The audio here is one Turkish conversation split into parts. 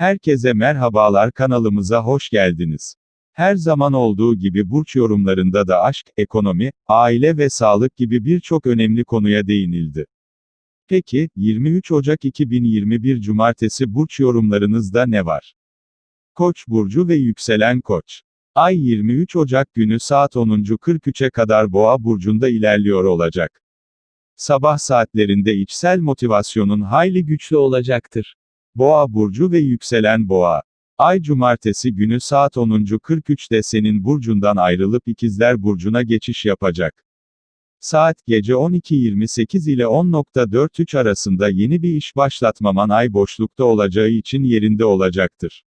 Herkese merhabalar kanalımıza hoş geldiniz. Her zaman olduğu gibi burç yorumlarında da aşk, ekonomi, aile ve sağlık gibi birçok önemli konuya değinildi. Peki, 23 Ocak 2021 Cumartesi burç yorumlarınızda ne var? Koç burcu ve yükselen Koç. Ay 23 Ocak günü saat 10.43'e kadar Boğa burcunda ilerliyor olacak. Sabah saatlerinde içsel motivasyonun hayli güçlü olacaktır. Boğa burcu ve yükselen Boğa. Ay cumartesi günü saat 10.43'te senin burcundan ayrılıp ikizler burcuna geçiş yapacak. Saat gece 12.28 ile 10.43 arasında yeni bir iş başlatmaman ay boşlukta olacağı için yerinde olacaktır.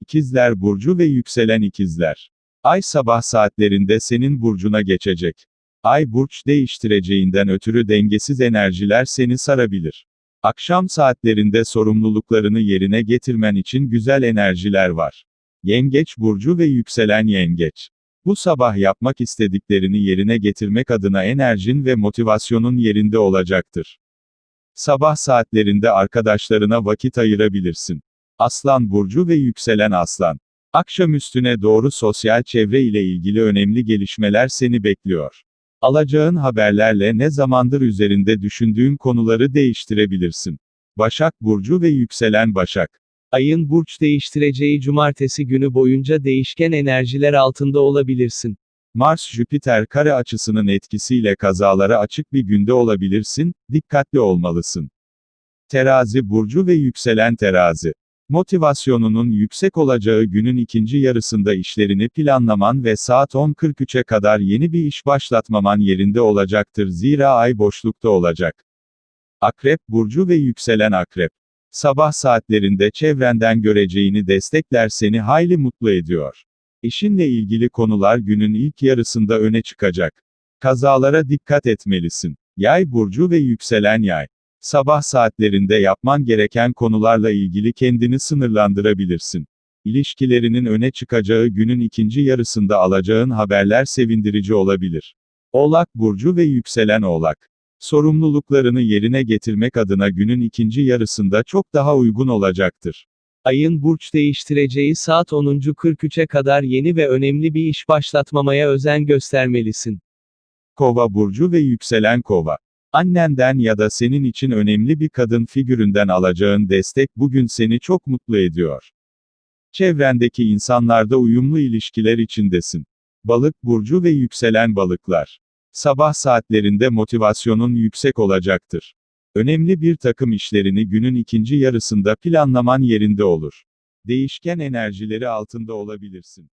İkizler burcu ve yükselen ikizler. Ay sabah saatlerinde senin burcuna geçecek. Ay burç değiştireceğinden ötürü dengesiz enerjiler seni sarabilir. Akşam saatlerinde sorumluluklarını yerine getirmen için güzel enerjiler var. Yengeç burcu ve yükselen yengeç. Bu sabah yapmak istediklerini yerine getirmek adına enerjin ve motivasyonun yerinde olacaktır. Sabah saatlerinde arkadaşlarına vakit ayırabilirsin. Aslan burcu ve yükselen aslan. Akşam üstüne doğru sosyal çevre ile ilgili önemli gelişmeler seni bekliyor. Alacağın haberlerle ne zamandır üzerinde düşündüğün konuları değiştirebilirsin. Başak Burcu ve Yükselen Başak. Ayın burç değiştireceği cumartesi günü boyunca değişken enerjiler altında olabilirsin. Mars-Jüpiter kare açısının etkisiyle kazalara açık bir günde olabilirsin, dikkatli olmalısın. Terazi Burcu ve Yükselen Terazi. Motivasyonunun yüksek olacağı günün ikinci yarısında işlerini planlaman ve saat 10.43'e kadar yeni bir iş başlatmaman yerinde olacaktır zira ay boşlukta olacak. Akrep Burcu ve Yükselen Akrep. Sabah saatlerinde çevrenden göreceğini destekler seni hayli mutlu ediyor. İşinle ilgili konular günün ilk yarısında öne çıkacak. Kazalara dikkat etmelisin. Yay Burcu ve Yükselen Yay. Sabah saatlerinde yapman gereken konularla ilgili kendini sınırlandırabilirsin. İlişkilerinin öne çıkacağı günün ikinci yarısında alacağın haberler sevindirici olabilir. Oğlak Burcu ve Yükselen Oğlak. Sorumluluklarını yerine getirmek adına günün ikinci yarısında çok daha uygun olacaktır. Ayın burç değiştireceği saat 10.43'e kadar yeni ve önemli bir iş başlatmamaya özen göstermelisin. Kova Burcu ve Yükselen Kova. Annenden ya da senin için önemli bir kadın figüründen alacağın destek bugün seni çok mutlu ediyor. Çevrendeki insanlarda uyumlu ilişkiler içindesin. Balık burcu ve yükselen balıklar. Sabah saatlerinde motivasyonun yüksek olacaktır. Önemli bir takım işlerini günün ikinci yarısında planlaman yerinde olur. Değişken enerjileri altında olabilirsin.